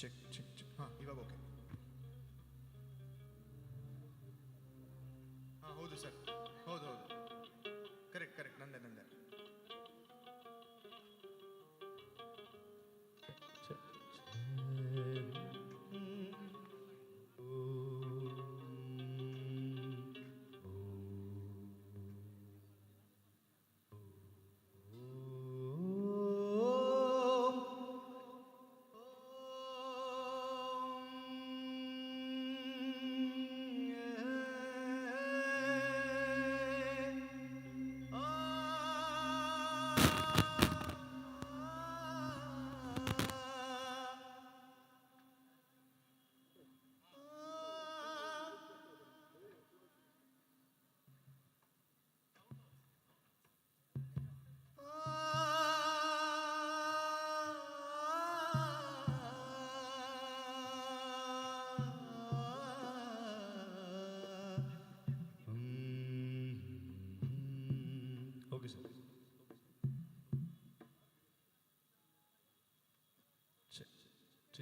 Check check check ಹಾಂ ಇವಾಗ okay ಹಾಂ ಹೌದು ಸರ್. ಹೌದು ಹೌದು. ಕರೆಕ್ಟ್ ಕರೆಕ್ಟ್ ನಂದೆ ನಂದೆ.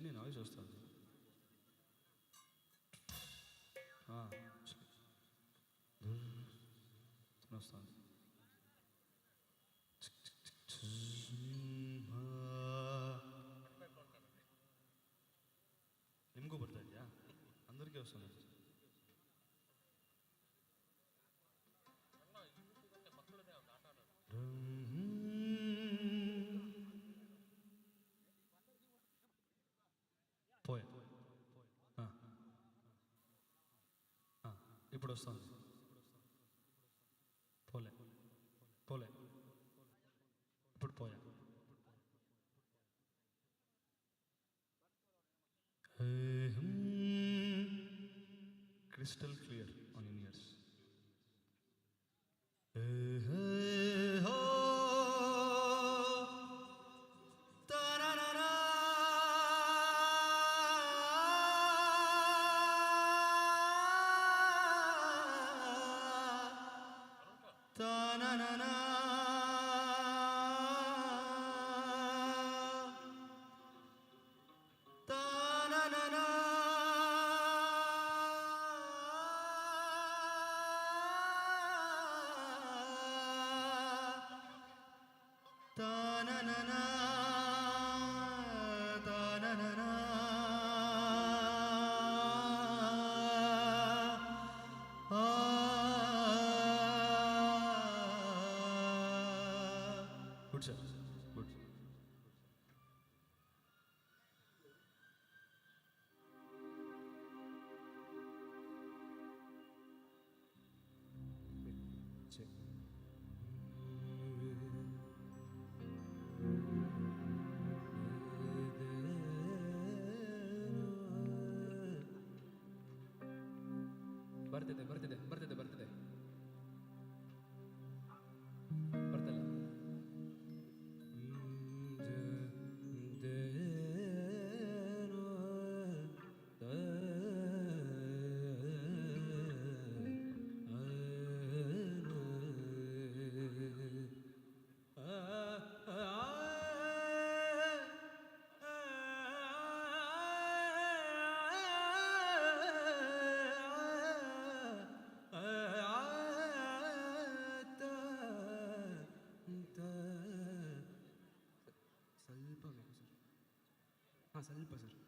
કેટલી નોઈસ હતી હા નોસ્તા ನಿಮಗೂ ಬರ್ತಾ ಇದೆಯಾ ಅಂದ್ರಿಗೆ ಹೊಸ ఇప్పుడు వస్తుంది పోలే పోలే ఇప్పుడు పోయా crystal clear on in ears good sir ಹಾಂ ಸ್ವಲ್ಪ ಸರ್ ಓಕೆ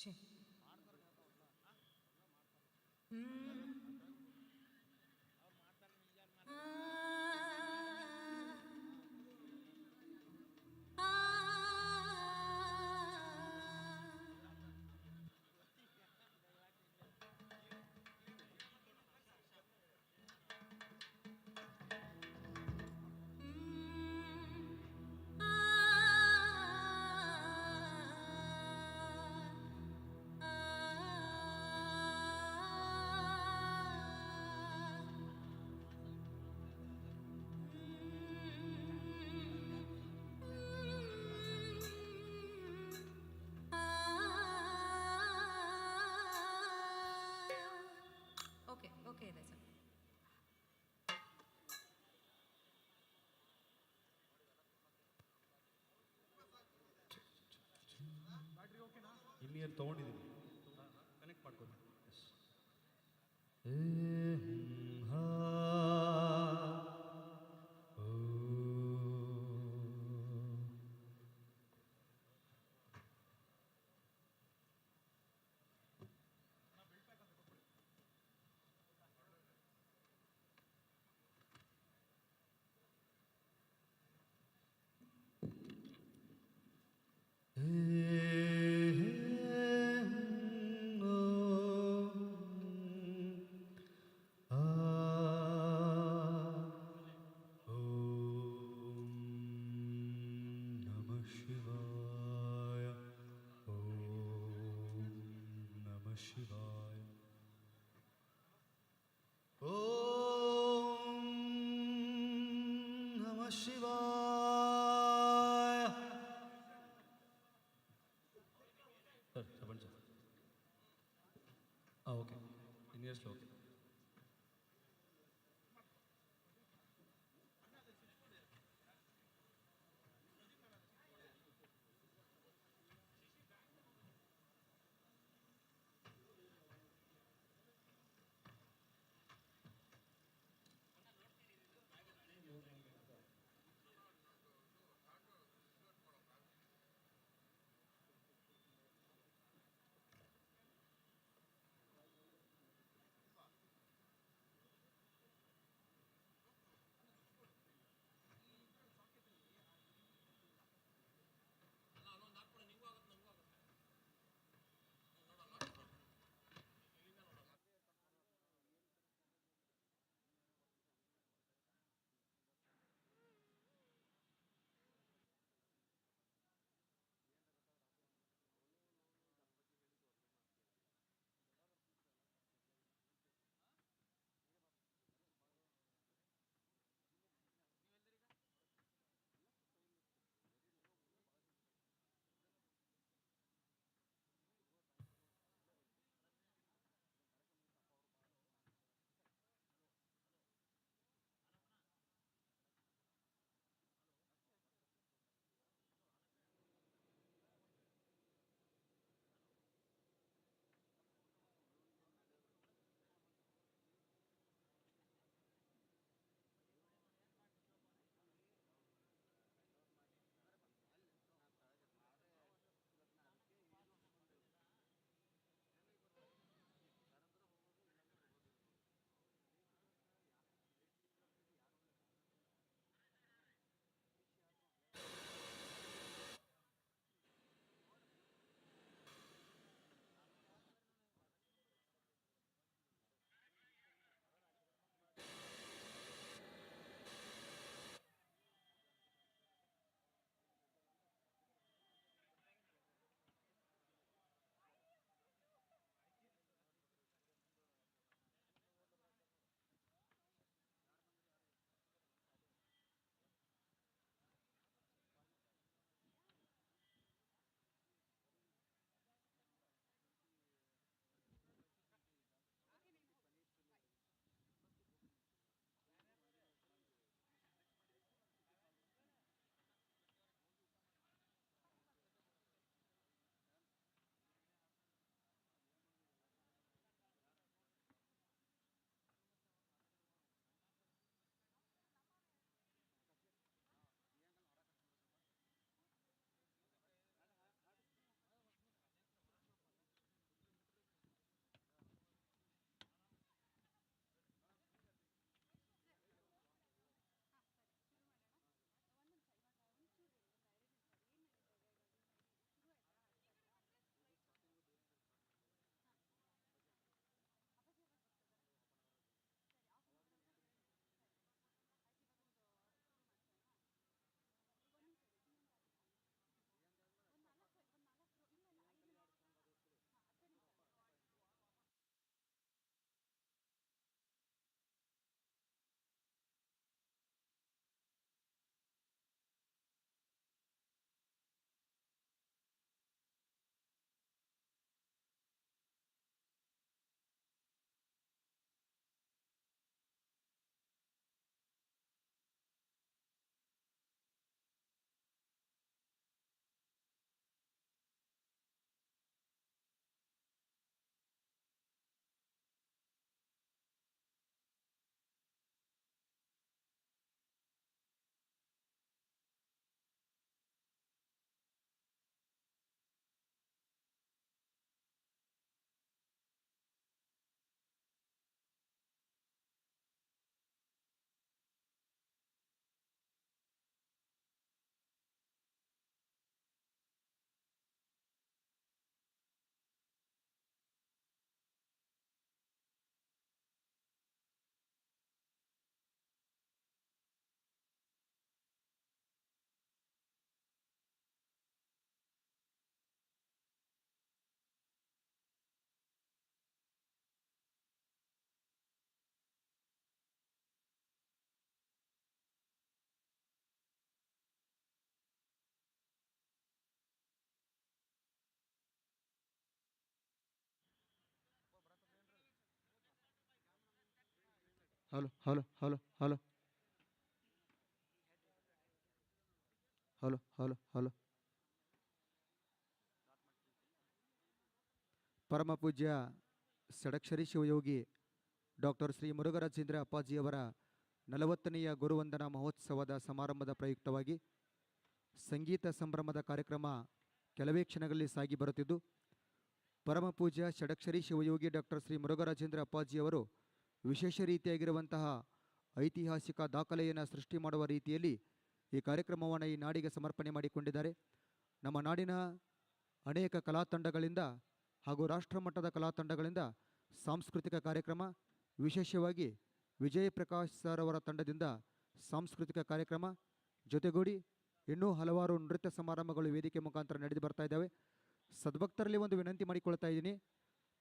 ಛೀ ಹ್ಮ್. ಇಯರ್ ತೊಗೊಂಡಿದ್ದೀನಿ ಕನೆಕ್ಟ್ ಮಾಡ್ಕೊಂಡು yes hello hello hello hello. Hello hello hello. ಪರಮ ಪೂಜ್ಯ ಷಡಕ್ಷರಿ ಶಿವಯೋಗಿ ಡಾಕ್ಟರ್ ಶ್ರೀ ಮುರುಘರಾಜೇಂದ್ರ ಅಪ್ಪಾಜಿಯವರ ನಲವತ್ತನೆಯ ಗುರುವಂದನಾ ಮಹೋತ್ಸವದ ಸಮಾರಂಭದ ಪ್ರಯುಕ್ತವಾಗಿ ಸಂಗೀತ ಸಂಭ್ರಮದ ಕಾರ್ಯಕ್ರಮ ಕೆಲವೇ ಕ್ಷಣಗಳಲ್ಲಿ ಸಾಗಿ ಬರುತ್ತಿದ್ದು, ಪರಮ ಪೂಜ್ಯ ಷಡಕ್ಷರಿ ಶಿವಯೋಗಿ ಡಾಕ್ಟರ್ ಶ್ರೀ ಮುರುಘರಾಜೇಂದ್ರ ಅಪ್ಪಾಜಿಯವರು ವಿಶೇಷ ರೀತಿಯಾಗಿರುವಂತಹ ಐತಿಹಾಸಿಕ ದಾಖಲೆಯನ್ನು ಸೃಷ್ಟಿ ಮಾಡುವ ರೀತಿಯಲ್ಲಿ ಈ ಕಾರ್ಯಕ್ರಮವನ್ನು ಈ ನಾಡಿಗೆ ಸಮರ್ಪಣೆ ಮಾಡಿಕೊಂಡಿದ್ದಾರೆ. ನಮ್ಮ ನಾಡಿನ ಅನೇಕ ಕಲಾ ತಂಡಗಳಿಂದ ಹಾಗೂ ರಾಷ್ಟ್ರಮಟ್ಟದ ಕಲಾ ತಂಡಗಳಿಂದ ಸಾಂಸ್ಕೃತಿಕ ಕಾರ್ಯಕ್ರಮ, ವಿಶೇಷವಾಗಿ ವಿಜಯ ಪ್ರಕಾಶ್ ಸರ್ ಅವರ ತಂಡದಿಂದ ಸಾಂಸ್ಕೃತಿಕ ಕಾರ್ಯಕ್ರಮ, ಜೊತೆಗೂಡಿ ಇನ್ನೂ ಹಲವಾರು ನೃತ್ಯ ಸಮಾರಂಭಗಳು ವೇದಿಕೆ ಮುಖಾಂತರ ನಡೆದು ಬರ್ತಾ ಇದ್ದಾವೆ. ಸದ್ಭಕ್ತರಲ್ಲಿ ಒಂದು ವಿನಂತಿ ಮಾಡಿಕೊಳ್ತಾ ಇದ್ದೀನಿ.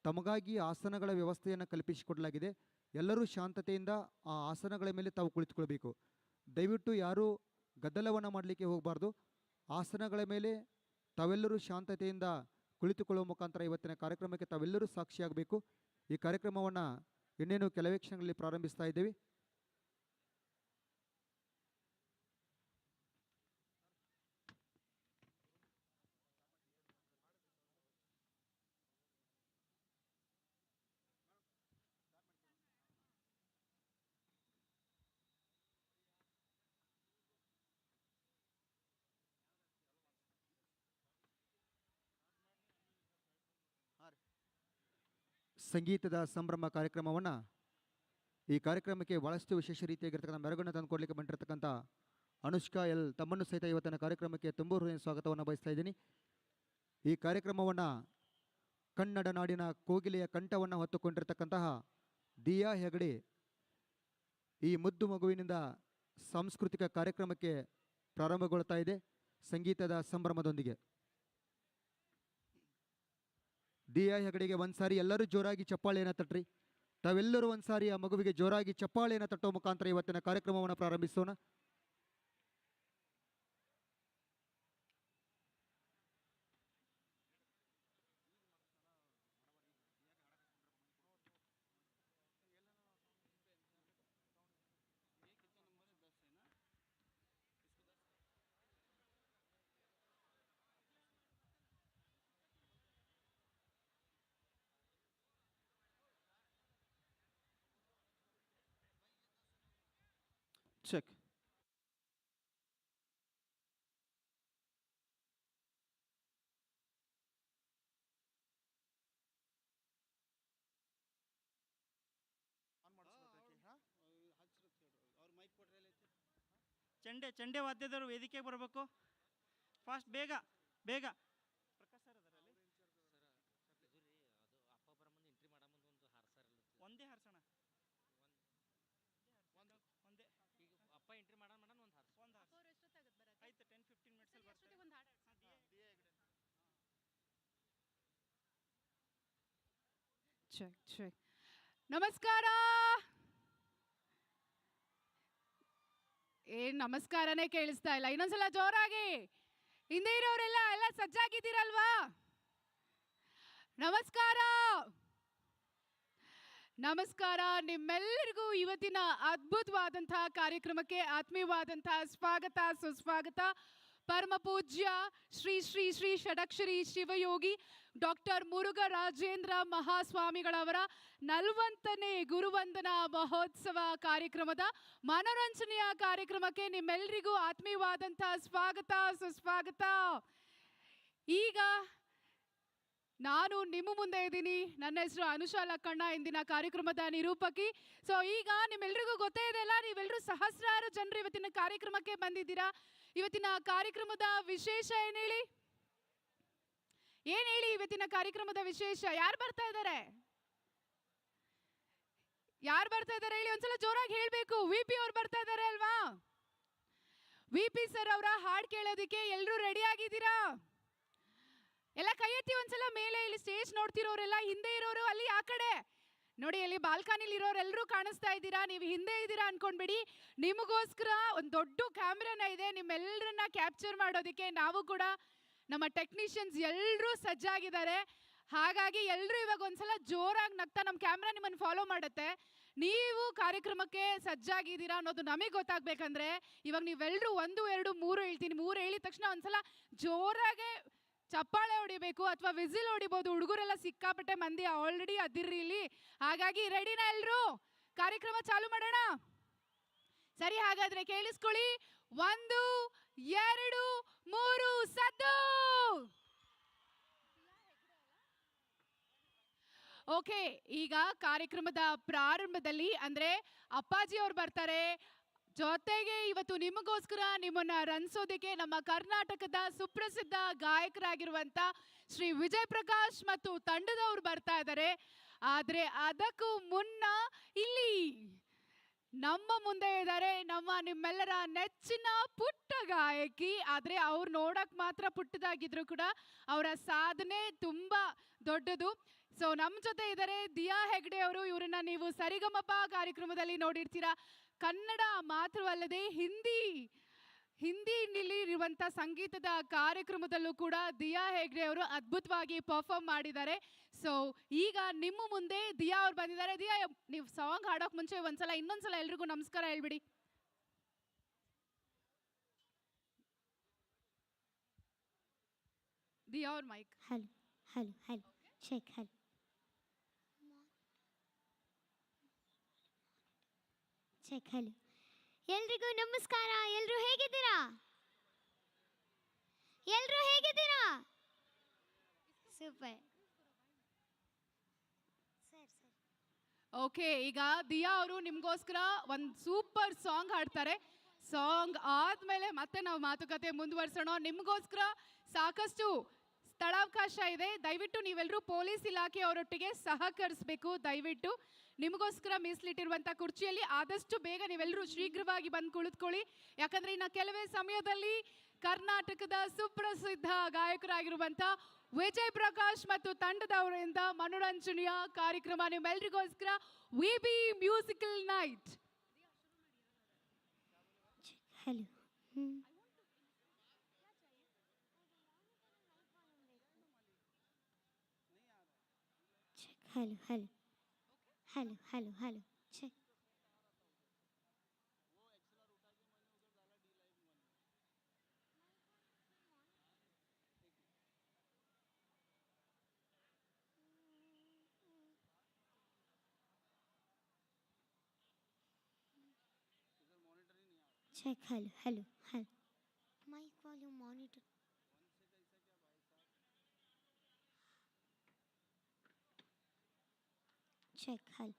ತಮಗಾಗಿ ಆಸನಗಳ ವ್ಯವಸ್ಥೆಯನ್ನು ಕಲ್ಪಿಸಿಕೊಡಲಾಗಿದೆ. ಎಲ್ಲರೂ ಶಾಂತತೆಯಿಂದ ಆ ಆಸನಗಳ ಮೇಲೆ ತಾವು ಕುಳಿತುಕೊಳ್ಬೇಕು ದಯವಿಟ್ಟು ಯಾರೂ ಗದ್ದಲವನ್ನು ಮಾಡಲಿಕ್ಕೆ ಹೋಗಬಾರ್ದು. ಆಸನಗಳ ಮೇಲೆ ತಾವೆಲ್ಲರೂ ಶಾಂತತೆಯಿಂದ ಕುಳಿತುಕೊಳ್ಳುವ ಮುಖಾಂತರ ಇವತ್ತಿನ ಕಾರ್ಯಕ್ರಮಕ್ಕೆ ತಾವೆಲ್ಲರೂ ಸಾಕ್ಷಿಯಾಗಬೇಕು. ಈ ಕಾರ್ಯಕ್ರಮವನ್ನು ಇನ್ನೇನು ಕೆಲವೇ ಕ್ಷಣಗಳಲ್ಲಿ ಪ್ರಾರಂಭಿಸ್ತಾ ಇದ್ದೇವೆ. ಸಂಗೀತದ ಸಂಭ್ರಮ ಕಾರ್ಯಕ್ರಮವನ್ನು ಈ ಕಾರ್ಯಕ್ರಮಕ್ಕೆ ಭಾಳಷ್ಟು ವಿಶೇಷ ರೀತಿಯಾಗಿರ್ತಕ್ಕಂಥ ಮೆರಗನ್ನು ತಂದುಕೊಡ್ಲಿಕ್ಕೆ ಬಂದಿರತಕ್ಕಂಥ ಅನುಷ್ಕಾ ಎಲ್ ತಮ್ಮನ್ನು ಸಹಿತ ಇವತ್ತಿನ ಕಾರ್ಯಕ್ರಮಕ್ಕೆ ತುಂಬ ಹೃದಯ ಸ್ವಾಗತವನ್ನು ಬಯಸ್ತಾ ಇದ್ದೀನಿ. ಈ ಕಾರ್ಯಕ್ರಮವನ್ನು ಕನ್ನಡ ನಾಡಿನ ಕೋಗಿಲೆಯ ಕಂಠವನ್ನು ಹೊತ್ತುಕೊಂಡಿರ್ತಕ್ಕಂತಹ ದಿಯಾ ಹೆಗಡೆ ಈ ಮುದ್ದು ಮಗುವಿನಿಂದ ಸಾಂಸ್ಕೃತಿಕ ಕಾರ್ಯಕ್ರಮಕ್ಕೆ ಪ್ರಾರಂಭಗೊಳ್ತಾ ಇದೆ. ಸಂಗೀತದ ಸಂಭ್ರಮದೊಂದಿಗೆ. ದಿಯಾ ಹೆಗಡೆಗೆ ಒಂದ್ಸಾರಿ ಎಲ್ಲರೂ ಜೋರಾಗಿ ಚಪ್ಪಾಳೆಯನ್ನು ತಟ್ರಿ. ತಾವೆಲ್ಲರೂ ಒಂದ್ಸಾರಿ ಆ ಮಗುವಿಗೆ ಜೋರಾಗಿ ಚಪ್ಪಾಳೆಯನ್ನು ತಟ್ಟೋ ಮುಖಾಂತರ ಇವತ್ತಿನ ಕಾರ್ಯಕ್ರಮವನ್ನು ಪ್ರಾರಂಭಿಸೋಣ. ಚೆಕ್ ಅವ್ರು ಮೈಕ್ ಕೊಟ್ರೆ ಚಂಡೆ ಚಂಡೆ ವಾದ್ಯದವರು ವೇದಿಕೆಗೆ ಬರಬೇಕು ಫಾಸ್ಟ್ ಬೇಗ ಬೇಗ ಪ್ರಕಾಶ್ ಸರ್ ಅದರಲ್ಲಿ ಅದು ಅಪ್ಪ ಬರ ಮುಂದೆ ಎಂಟ್ರಿ ಮಾಡೋ ಮುಂದೆ ಒಂದು ಹಾರ್ಸರ್ ಒಂದೇ ಹರ್ಸೋಣ ಒಂದೇ ಈಗ ಅಪ್ಪ ಎಂಟ್ರಿ ಮಾಡೋಣ ಮಾಡೋಣ ಒಂದು ಹಾರ್ಸ ಒಂದು ಹರ್ಸ ಅವ್ರು ಎಷ್ಟೊತ್ತಾಗತ್ತೆ ಬರಕ್ಕೆ ಆಯ್ತು ಟೆನ್ ಫಿಫ್ಟೀನ್ ಮಿನಿಟ್ಸಲ್ಲಿ ಬರ್ತಾರೆ ಎಷ್ಟೊತ್ತಿಗೆ ಒಂದು ಹಾಡು ಹಾಡ್ಸಿ? ಚೆಕ್ ಚೆಕ್ ನಮಸ್ಕಾರ! ಏನ್ ನಮಸ್ಕಾರನೇ ಕೇಳಿಸ್ತಾ ಇಲ್ಲ. ಇನ್ನೊಂದ್ಸಲ ಜೋರಾಗಿ. ಹಿಂದೆ ಇರೋರೆಲ್ಲ ಎಲ್ಲ ಸಜ್ಜಾಗಿದ್ದೀರಲ್ವಾ? ನಮಸ್ಕಾರ! ನಮಸ್ಕಾರ. ನಿಮ್ಮೆಲ್ಲರಿಗೂ ಇವತ್ತಿನ ಅದ್ಭುತವಾದಂತಹ ಕಾರ್ಯಕ್ರಮಕ್ಕೆ ಆತ್ಮೀಯವಾದಂತಹ ಸ್ವಾಗತ, ಸುಸ್ವಾಗತ. ಪರಮ ಪೂಜ್ಯ ಶ್ರೀ ಶ್ರೀ ಶ್ರೀ ಷಡಕ್ಷರಿ ಶಿವಯೋಗಿ ಡಾಕ್ಟರ್ ಮುರುಘ ರಾಜೇಂದ್ರ ಮಹಾಸ್ವಾಮಿಗಳವರ ನಲವತ್ತನೇ ಗುರುವಂದನಾ ಮಹೋತ್ಸವ ಕಾರ್ಯಕ್ರಮದ ಮನೋರಂಜನೆಯ ಕಾರ್ಯಕ್ರಮಕ್ಕೆ ನಿಮ್ಮೆಲ್ಲರಿಗೂ ಆತ್ಮೀಯವಾದಂತಹ ಸ್ವಾಗತ, ಸುಸ್ವಾಗತ. ಈಗ ನಾನು ನಿಮ್ಮ ಮುಂದೆ ಇದ್ದೀನಿ. ನನ್ನ ಹೆಸರು ಅನುಷಾ ಲಕ್ಕಣ್ಣ ಇಂದಿನ ಕಾರ್ಯಕ್ರಮದ ನಿರೂಪಕಿ. ಸೊ ಈಗ ನಿಮ್ಮೆಲ್ರಿಗೂ ಗೊತ್ತೇ ಇದೆಯಲ್ಲ ನೀವೆಲ್ಲರೂ ಸಹಸ್ರಾರು ಜನರು ಇವತ್ತಿನ ಕಾರ್ಯಕ್ರಮಕ್ಕೆ ಬಂದಿದ್ದೀರಾ? ಇವತ್ತಿನ ಕಾರ್ಯಕ್ರಮದ ವಿಶೇಷ ಏನು ಹೇಳಿ? ಏನು ಹೇಳಿ ಇವತ್ತಿನ ಕಾರ್ಯಕ್ರಮದ ವಿಶೇಷ? ಯಾರು ಬರ್ತಾ ಇದ್ದಾರೆ? ಯಾರು ಬರ್ತಾ ಇದ್ದಾರೆ ಹೇಳಿ, ಒಂದ್ಸಲ ಜೋರಾಗಿ ಹೇಳಬೇಕು. ವಿ ಪಿ ಅವ್ರು ಬರ್ತಾ ಇದ್ದಾರೆ ಅಲ್ವಾ? ವಿ ಪಿ ಸರ್ ಅವರ ಹಾಡು ಕೇಳೋದಕ್ಕೆ ಎಲ್ಲರೂ ರೆಡಿ ಆಗಿದ್ದೀರಾ? ಎಲ್ಲ ಕೈ ಎತ್ತಿ ಒಂದ್ಸಲ ಮೇಲೆ ಇಲ್ಲಿ ಸ್ಟೇಜ್ ನೋಡ್ತಿರೋರೆಲ್ಲ, ಹಿಂದೆ ಇರೋರು ಅಲ್ಲಿ ಆ ಕಡೆ. ನೋಡಿ, ಅಲ್ಲಿ ಬಾಲ್ಕನಿಲಿ ಇರೋರೆಲ್ಲರೂ ಕಾಣಿಸ್ತಾ ಇದ್ದೀರಾ? ನೀವು ಹಿಂದೆ ಇದ್ದೀರಾ ಅನ್ಕೊಂಡ್ಬಿಡಿ. ನಿಮಗೋಸ್ಕರ ಒಂದು ದೊಡ್ಡ ಕ್ಯಾಮ್ರಾನ ಇದೆ. ನಿಮ್ಮೆಲ್ಲರನ್ನ ಕ್ಯಾಪ್ಚರ್ ಮಾಡೋದಕ್ಕೆ ನಾವು ಕೂಡ ನಮ್ಮ ಟೆಕ್ನಿಷಿಯನ್ಸ್ ಎಲ್ಲರೂ ಸಜ್ಜಾಗಿದ್ದಾರೆ. ಹಾಗಾಗಿ ಎಲ್ಲರೂ ಇವಾಗ ಒಂದ್ಸಲ ಜೋರಾಗಿ ನಗ್ತಾ ನಮ್ಮ ಕ್ಯಾಮ್ರಾ ನಿಮ್ಮನ್ನು ಫಾಲೋ ಮಾಡುತ್ತೆ. ನೀವು ಕಾರ್ಯಕ್ರಮಕ್ಕೆ ಸಜ್ಜಾಗಿದ್ದೀರಾ ಅನ್ನೋದು ನಮಗೆ ಗೊತ್ತಾಗ್ಬೇಕಂದ್ರೆ, ಇವಾಗ ನೀವೆಲ್ಲರೂ ಒಂದು, ಎರಡು, ಮೂರು ಹೇಳ್ತೀನಿ. ಮೂರು ಹೇಳಿದ ತಕ್ಷಣ ಒಂದ್ಸಲ ಜೋರಾಗೆ ಚಪ್ಪಾಳೆ ಹೊಡಿಬೇಕು ಅಥವಾ ವಿಸಿಲ್ ಹೊಡಿಬೋದು, ಹುಡುಗರೆಲ್ಲ ಸಿಕ್ಕಾಪಟ್ಟೆ ಮಂದಿ ಆಲ್ರೆಡಿ ಅದಿರ್ರಿ ಇಲ್ಲಿ. ಹಾಗಾಗಿ ರೆಡಿನಾ ಎಲ್ಲರೂ ಕಾರ್ಯಕ್ರಮ ಚಾಲು ಮಾಡೋಣ? ಸರಿ, ಹಾಗಾದ್ರೆ ಕೇಳಿಸ್ಕೊಳ್ಳಿ. ಒಂದು, ಎರಡು, ಮೂರು, ಸದ್ದು! ಓಕೆ ಈಗ ಕಾರ್ಯಕ್ರಮದ ಪ್ರಾರಂಭದಲ್ಲಿ ಅಂದ್ರೆ ಅಪ್ಪಾಜಿ ಅವ್ರು ಬರ್ತಾರೆ ಜೊತೆಗೆ ಇವತ್ತು ನಿಮಗೋಸ್ಕರ ನಿಮ್ಮನ್ನ ರನ್ಸೋದಕ್ಕೆ ನಮ್ಮ ಕರ್ನಾಟಕದ ಸುಪ್ರಸಿದ್ಧ ಗಾಯಕರಾಗಿರುವಂತ ಶ್ರೀ ವಿಜಯ್ ಪ್ರಕಾಶ್ ಮತ್ತು ತಂಡದವರು ಬರ್ತಾ ಇದ್ದಾರೆ ಆದ್ರೆ ಅದಕ್ಕೂ ಮುನ್ನ ಇಲ್ಲಿ ನಮ್ಮ ಮುಂದೆ ಇದ್ದಾರೆ ನಮ್ಮ ನಿಮ್ಮೆಲ್ಲರ ನೆಚ್ಚಿನ ಪುಟ್ಟ ಗಾಯಕಿ. ಆದ್ರೆ ಅವ್ರು ನೋಡಕ್ ಮಾತ್ರ ಪುಟ್ಟದಾಗಿದ್ರು ಕೂಡ ಅವರ ಸಾಧನೆ ತುಂಬಾ ದೊಡ್ಡದು. ಸೊ ನಮ್ಮ ಜೊತೆ ಇದ್ದಾರೆ ದಿಯಾ ಹೆಗ್ಡೆ ಅವರು. ಇವರನ್ನ ನೀವು ಸರಿಗಮಪ ಕಾರ್ಯಕ್ರಮದಲ್ಲಿ ನೋಡಿರ್ತೀರಾ. ಕನ್ನಡ ಮಾತ್ರವಲ್ಲದೆ ಹಿಂದಿ ಹಿಂದಿನಲ್ಲಿ ಇರುವಂಥ ಸಂಗೀತದ ಕಾರ್ಯಕ್ರಮದಲ್ಲೂ ಕೂಡ ದಿಯಾ ಹೆಗ್ಡೆ ಅವರು ಅದ್ಭುತವಾಗಿ ಪರ್ಫಾರ್ಮ್ ಮಾಡಿದ್ದಾರೆ. ಸೊ ಈಗ ನಿಮ್ಮ ಮುಂದೆ ದಿಯಾ ಅವ್ರು ಬಂದಿದ್ದಾರೆ. ದಿಯಾ, ನೀವು ಸಾಂಗ್ ಹಾಡೋಕೆ ಮುಂಚೆ ಒಂದ್ಸಲ, ಇನ್ನೊಂದ್ಸಲ ಎಲ್ರಿಗೂ ನಮಸ್ಕಾರ ಹೇಳ್ಬಿಡಿ. ದಿಯಾ ಅವ್ರ mike hello hello hello check hello. Check hello ಎಲ್ರಿಗೂ ನಮಸ್ಕಾರ. ಎಲ್ಲರೂ ಹೇಗಿದ್ದೀರಾ? ಎಲ್ಲರೂ ಹೇಗಿದ್ದೀರಾ? ಸೂಪರ್. Sir sir. ಓಕೆ, ಈಗ ದಿಯಾ ಅವರು ನಿಮಗೋಸ್ಕರ ಒಂದು ಸೂಪರ್ ಸಾಂಗ್ ಹಾಡ್ತಾರೆ. ಸಾಂಗ್ ಆದ್ಮೇಲೆ ಮತ್ತೆ ನಾವು ಮಾತುಕತೆ ಮುಂದುವರ್ಸೋಣ. ನಿಮಗೋಸ್ಕರ ಸಾಕಷ್ಟು ಸ್ಥಳಾವಕಾಶ ಇದೆ. ದಯವಿಟ್ಟು ನೀವೆಲ್ಲರೂ ಪೊಲೀಸ್ ಇಲಾಖೆಯವರೊಟ್ಟಿಗೆ ಸಹಕರಿಸಬೇಕು. ದಯವಿಟ್ಟು ನಿಮಗೋಸ್ಕರ ಮೀಸಲಿಟ್ಟಿರುವಂಥ ಕುರ್ಚಿಯಲ್ಲಿ ಆದಷ್ಟು ಬೇಗ ನೀವೆಲ್ಲರೂ ಶೀಘ್ರವಾಗಿ ಬಂದು ಕುಳಿತುಕೊಳ್ಳಿ. ಯಾಕಂದ್ರೆ ಇನ್ನು ಕೆಲವೇ ಸಮಯದಲ್ಲಿ ಕರ್ನಾಟಕದ ಸುಪ್ರಸಿದ್ಧ ಗಾಯಕರಾಗಿರುವಂಥ ವಿಜಯ್ ಪ್ರಕಾಶ್ ಮತ್ತು ತಂಡದವರಿಂದ ಮನೋರಂಜನೆಯ ಕಾರ್ಯಕ್ರಮ ನಿಮ್ಮೆಲ್ರಿಗೋಸ್ಕರ V B musical night. Hello. Hello hello. Hello hello hello check check hello hello hello check hello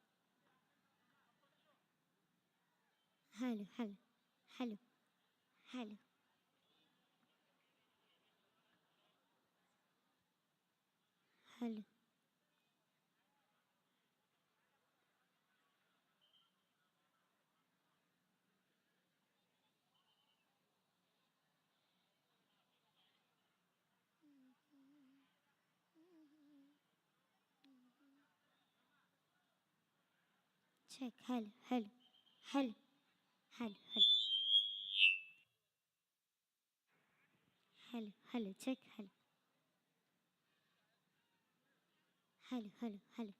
hello hello hello hello hello شيك حلو حلو حلو حلو حلو. حلو حلو تشيك حلو. حلو حلو حلو.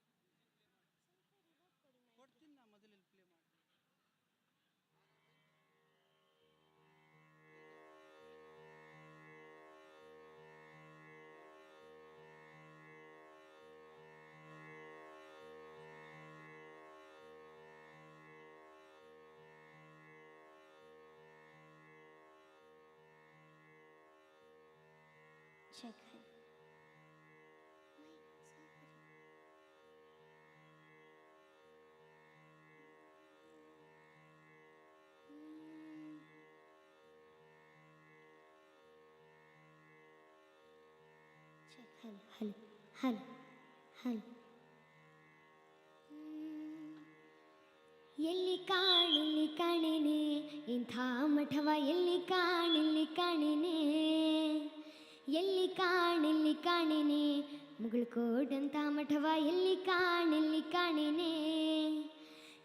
check hello check hello hello hello hello ಎಲ್ಲಿ ಕಾಣಿಲ್ಲಿ ಕಾಣೆನೆ ಎಲ್ಲಿ ಕಾಣೆಲ್ಲಿ ಕಾಣೆನೆ ಮುಗುಳ್ಕೋಡಂಥ ಮಠವ ಎಲ್ಲಿ ಕಾಣೆಲ್ಲಿ ಕಾಣೆನೆ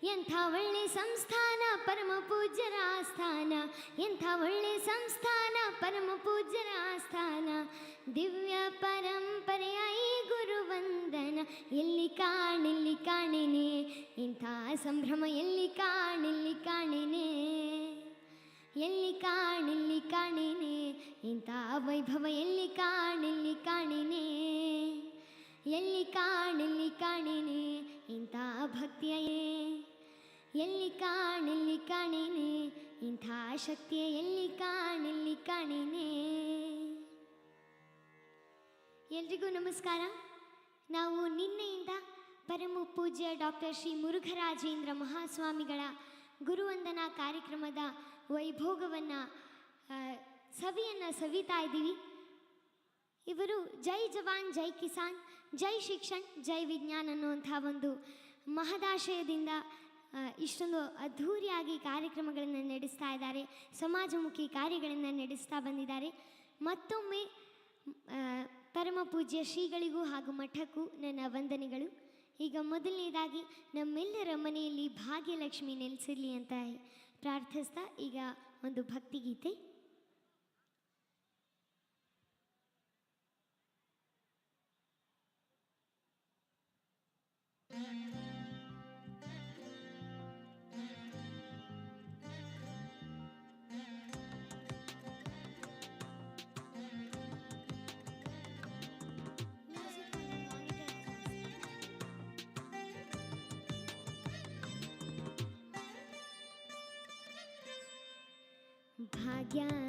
ಎಂಥ ಒಳ್ಳೆ ಸಂಸ್ಥಾನ ಪರಮ ಪೂಜ್ಯರ ಆಸ್ಥಾನ ಎಂಥ ಒಳ್ಳೆ ಸಂಸ್ಥಾನ ಪರಮ ಪೂಜ್ಯರ ಆಸ್ಥಾನ ದಿವ್ಯ ಪರಂಪರೆಯ ಈ ಗುರುವಂದನ ಎಲ್ಲಿ ಕಾಣಿಲ್ಲಿ ಕಾಣಿನೆ ಇಂಥ ಸಂಭ್ರಮ ಎಲ್ಲಿ ಕಾಣಿಲ್ಲಿ ಕಾಣಿನೆ ಎಲ್ಲಿ ಕಾಣಿಲ್ಲಿ ಕಾಣಿನೆ ಇಂಥ ವೈಭವ ಎಲ್ಲಿ ಕಾಣಿಲ್ಲಿ ಕಾಣೆನೆ? ಎಲ್ಲಿ ಕಾಣಿಲ್ಲಿ ಕಾಣೆನೆ? ಇಂಥ ಭಕ್ತಿಯೇ? ಎಲ್ಲಿ ಕಾಣಿಲ್ಲಿ ಕಾಣೆನೆ? ಇಂಥ ಶಕ್ತಿಯ ಎಲ್ಲಿ ಕಾಣಿಲ್ಲಿ ಕಾಣೆನೆ? ಎಲ್ರಿಗೂ ನಮಸ್ಕಾರ. ನಾವು ನಿನ್ನೆಯಿಂದ ಪರಮ ಪೂಜ್ಯ ಡಾಕ್ಟರ್ ಶ್ರೀ ಮುರುಘರಾಜೇಂದ್ರ ಮಹಾಸ್ವಾಮಿಗಳ ಗುರುವಂದನಾ ಕಾರ್ಯಕ್ರಮದ ವೈಭೋಗವನ್ನು ಸವಿಯನ್ನು ಸವಿತಾ ಇದ್ದೀವಿ. ಇವರು ಜೈ ಜವಾನ್, ಜೈ ಕಿಸಾನ್, ಜೈ ಶಿಕ್ಷಣ್, ಜೈ ವಿಜ್ಞಾನ್ ಅನ್ನುವಂಥ ಒಂದು ಮಹದಾಶಯದಿಂದ ಇಷ್ಟೊಂದು ಅದ್ಧೂರಿಯಾಗಿ ಕಾರ್ಯಕ್ರಮಗಳನ್ನು ನಡೆಸ್ತಾ ಇದ್ದಾರೆ, ಸಮಾಜಮುಖಿ ಕಾರ್ಯಗಳನ್ನು ನಡೆಸ್ತಾ ಬಂದಿದ್ದಾರೆ. ಮತ್ತೊಮ್ಮೆ ಪರಮ ಪೂಜ್ಯ ಶ್ರೀಗಳಿಗೂ ಹಾಗೂ ಮಠಕ್ಕೂ ನನ್ನ ವಂದನೆಗಳು. ಈಗ ಮೊದಲನೇದಾಗಿ, ನಮ್ಮೆಲ್ಲರ ಮನೆಯಲ್ಲಿ ಭಾಗ್ಯಲಕ್ಷ್ಮಿ ನೆಲೆಸಿರಲಿ ಅಂತ ಪ್ರಾರ್ಥಿಸ್ತಾ ಈಗ ಒಂದು ಭಕ್ತಿಗೀತೆ. भाग्या